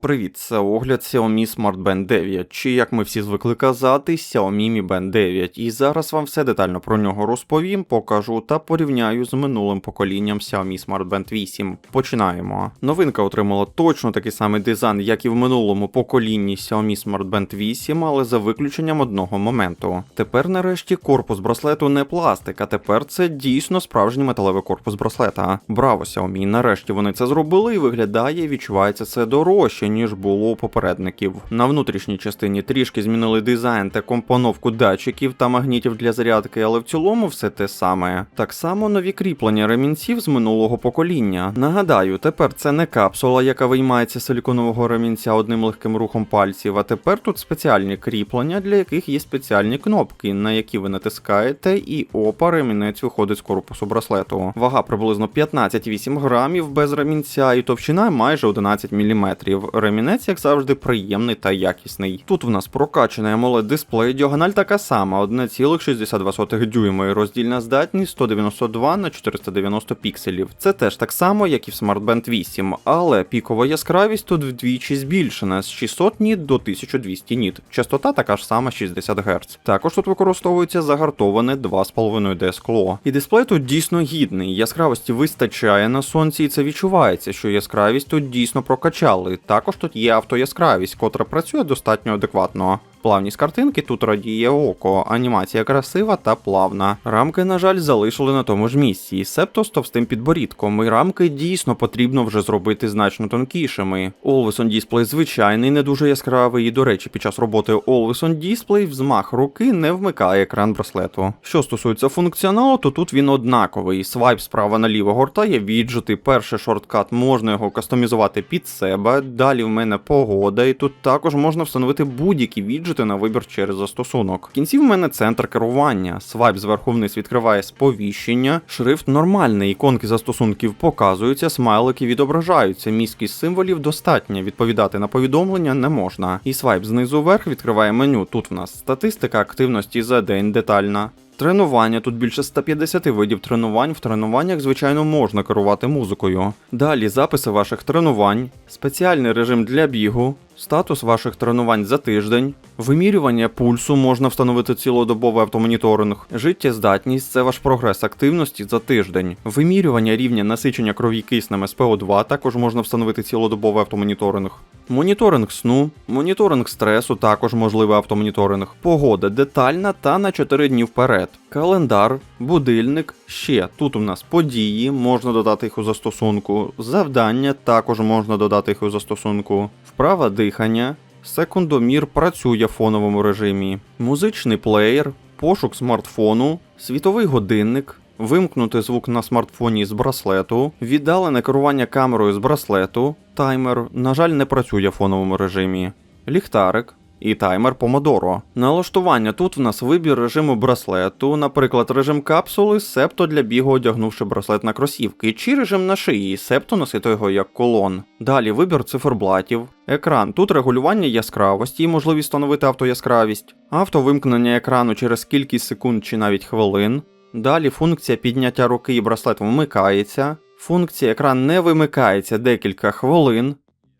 Привіт, це огляд Xiaomi Smart Band 9, чи як ми всі звикли казати, Xiaomi Mi Band 9. І зараз вам все детально про нього розповім, покажу та порівняю з минулим поколінням Xiaomi Smart Band 8. Починаємо. Новинка отримала точно такий самий дизайн, як і в минулому поколінні Xiaomi Smart Band 8, але за виключенням одного моменту. Тепер нарешті корпус браслету не пластик, а тепер це дійсно справжній металевий корпус браслета. Браво, Xiaomi, нарешті вони це зробили і виглядає, відчувається це дорожче ніж було у попередників. На внутрішній частині трішки змінили дизайн та компоновку датчиків та магнітів для зарядки, але в цілому все те саме. Так само нові кріплення ремінців з минулого покоління. Нагадаю, тепер це не капсула, яка виймається з силіконового ремінця одним легким рухом пальців, а тепер тут спеціальні кріплення, для яких є спеціальні кнопки, на які ви натискаєте, і опа, ремінець виходить з корпусу браслету. Вага приблизно 15,8 грамів без ремінця і товщина майже 11 мм. Ремінець, як завжди, приємний та якісний. Тут в нас прокачаний amoled дисплей, діагональ така сама, 1,62 дюйма і роздільна здатність 192 на 490 пікселів. Це теж так само, як і в Smart Band 8, але пікова яскравість тут вдвічі збільшена з 600 ніт до 1200 ніт. Частота така ж сама 60 Гц. Також тут використовується загартоване 2,5D скло. І дисплей тут дійсно гідний. Яскравості вистачає на сонці, і це відчувається, що яскравість тут дійсно прокачали. Також тут є автояскравість, котра працює достатньо адекватно. Плавність картинки тут радіє око, анімація красива та плавна. Рамки, на жаль, залишили на тому ж місці, себто з товстим підборідком, і рамки дійсно потрібно вже зробити значно тонкішими. Always on Display звичайний, не дуже яскравий, і до речі, під час роботи Always on Display взмах руки не вмикає екран браслету. Що стосується функціоналу, то тут він однаковий. Свайп справа наліво гортає віджити. Перший шорткат можна його кастомізувати під себе. Далі в мене погода, і тут також можна встановити будь-які віджити на вибір через застосунок. В кінці в мене центр керування. Свайп зверху вниз відкриває сповіщення. Шрифт нормальний, іконки застосунків показуються, смайлики відображаються. Міськість символів достатня. Відповідати на повідомлення не можна. І свайп знизу вверх відкриває меню. Тут в нас статистика активності за день детальна. Тренування тут більше 150 видів тренувань. В тренуваннях, звичайно, можна керувати музикою. Далі записи ваших тренувань, спеціальний режим для бігу, статус ваших тренувань за тиждень, вимірювання пульсу можна встановити цілодобовий автомоніторинг, життєздатність це ваш прогрес активності за тиждень, вимірювання рівня насичення крові киснем СПО2 також можна встановити цілодобовий автомоніторинг. Моніторинг сну, моніторинг стресу, також можливий автомоніторинг, погода детальна та на 4 дні вперед. Календар, будильник, ще тут у нас події, можна додати їх у застосунку, завдання також можна додати їх у застосунку, вправа дихання, секундомір працює в фоновому режимі, музичний плеєр, пошук смартфону, світовий годинник. Вимкнути звук на смартфоні з браслету, віддалене керування камерою з браслету, таймер, на жаль, не працює в фоновому режимі, ліхтарик і таймер Помодоро. Налаштування тут в нас вибір режиму браслету, наприклад, режим капсули, септо для бігу одягнувши браслет на кросівки, чи режим на шиї, септо носити його як колон. Далі вибір циферблатів, екран. Тут регулювання яскравості і можливість встановити автояскравість, автовимкнення екрану через кількість секунд чи навіть хвилин. Далі функція підняття руки і браслет вмикається. Функція екран не вимикається декілька хвилин.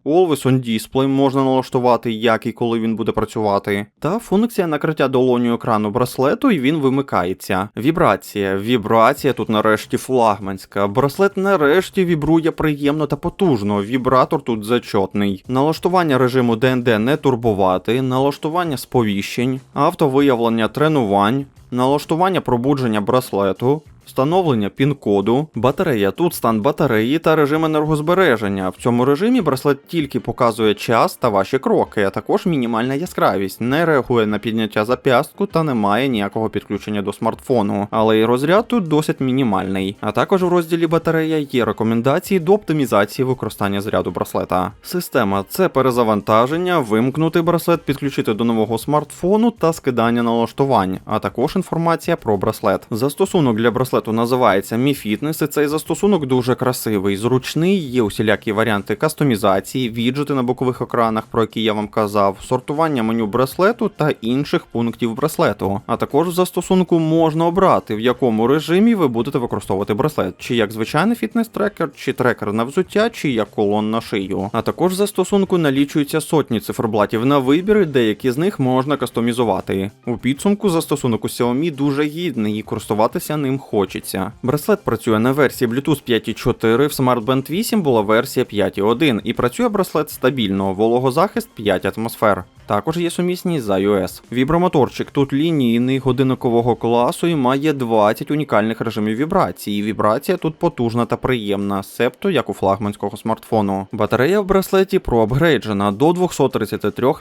Always on Display можна налаштувати, як і коли він буде працювати. Та функція накриття долоню екрану браслету, і він вимикається. Вібрація. Вібрація тут нарешті флагманська. Браслет нарешті вібрує приємно та потужно. Вібратор тут зачотний. Налаштування режиму ДНД не турбувати, налаштування сповіщень, автовиявлення тренувань. Налаштування пробудження браслету, встановлення пін-коду, батарея. Тут стан батареї та режим енергозбереження. В цьому режимі браслет тільки показує час та ваші кроки, а також мінімальна яскравість, не реагує на підняття зап'ястку та не має ніякого підключення до смартфону. Але і розряд тут досить мінімальний. А також в розділі батарея є рекомендації до оптимізації використання заряду браслета. Система це перезавантаження, вимкнути браслет, підключити до нового смартфону та скидання налаштувань, а також інформація про браслет. Застосунок для браслета браслету називається Mi Fitness, і цей застосунок дуже красивий, зручний, є усілякі варіанти кастомізації, віджити на бокових екранах, про які я вам казав, сортування меню браслету та інших пунктів браслету. А також в застосунку можна обрати, в якому режимі ви будете використовувати браслет, чи як звичайний фітнес-трекер, чи трекер на взуття, чи як колон на шию. А також в застосунку налічуються сотні циферблатів на вибір, і деякі з них можна кастомізувати. У підсумку застосунок у Xiaomi дуже гідний і користуватися ним хочеться. Браслет працює на версії Bluetooth 5.4, в SmartBand 8 була версія 5.1 і працює браслет стабільно, вологозахист 5 атмосфер. Також є сумісність з iOS. Вібромоторчик тут лінійний годинникового класу і має 20 унікальних режимів вібрації. Вібрація тут потужна та приємна, себто як у флагманського смартфону. Батарея в браслеті проапгрейджена до 233 мАч.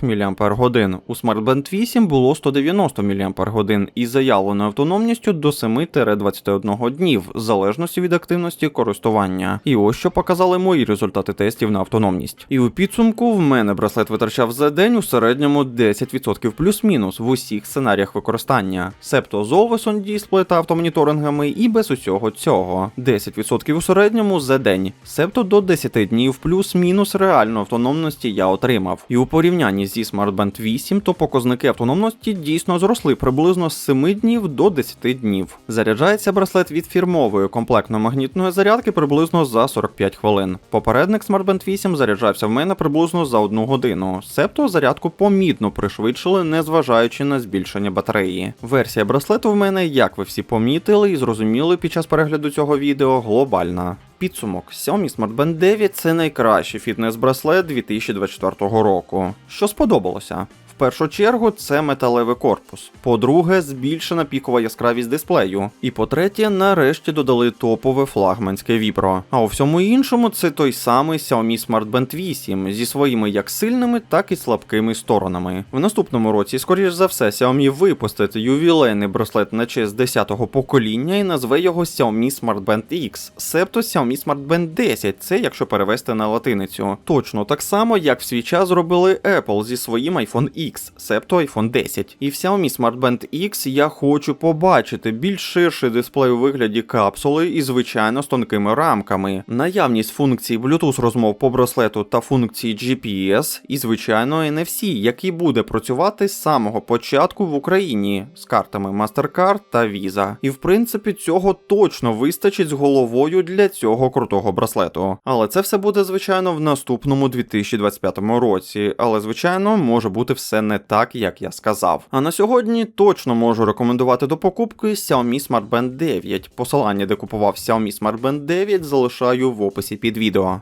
У SmartBand 8 було 190 мАч із заявленою автономністю до 7-21 днів, в залежності від активності користування. І ось що показали мої результати тестів на автономність. І у підсумку в мене браслет витрачав за день у середньому 10% плюс-мінус в усіх сценаріях використання, себто з Always On та автомоніторингами і без усього цього. 10% у середньому за день, себто до 10 днів плюс-мінус реальної автономності я отримав. І у порівнянні зі Smart Band 8, то показники автономності дійсно зросли приблизно з 7 днів до 10 днів. Заряджається браслет від фірмової комплектно-магнітної зарядки приблизно за 45 хвилин. Попередник Smart Band 8 заряджався в мене приблизно за 1 годину, себто зарядку помітно пришвидшили, незважаючи на збільшення батареї. Версія браслету в мене, як ви всі помітили і зрозуміли під час перегляду цього відео, глобальна. Підсумок Xiaomi Smart Band 9 це найкращий фітнес-браслет 2024 року. Що сподобалося? Першу чергу це металевий корпус. По-друге, збільшена пікова яскравість дисплею. І по-третє, нарешті додали топове флагманське вібро. А у всьому іншому це той самий Xiaomi Smart Band 8 зі своїми як сильними, так і слабкими сторонами. В наступному році, скоріш за все, Xiaomi випустить ювілейний браслет на честь 10-го покоління і назве його Xiaomi Smart Band X, себто Xiaomi Smart Band 10, це якщо перевести на латиницю. Точно так само, як в свій час зробили Apple зі своїм iPhone X. X, себто iPhone 10. І в Xiaomi Smart Band X я хочу побачити більш ширший дисплей у вигляді капсули і, звичайно, з тонкими рамками, наявність функцій Bluetooth розмов по браслету та функції GPS, і, звичайно, NFC, який буде працювати з самого початку в Україні з картами MasterCard та Visa. І в принципі цього точно вистачить з головою для цього крутого браслету. Але це все буде, звичайно, в наступному 2025 році. Але, звичайно, може бути все не так, як я сказав. А на сьогодні точно можу рекомендувати до покупки Xiaomi Smart Band 9. Посилання, де купував Xiaomi Smart Band 9, залишаю в описі під відео.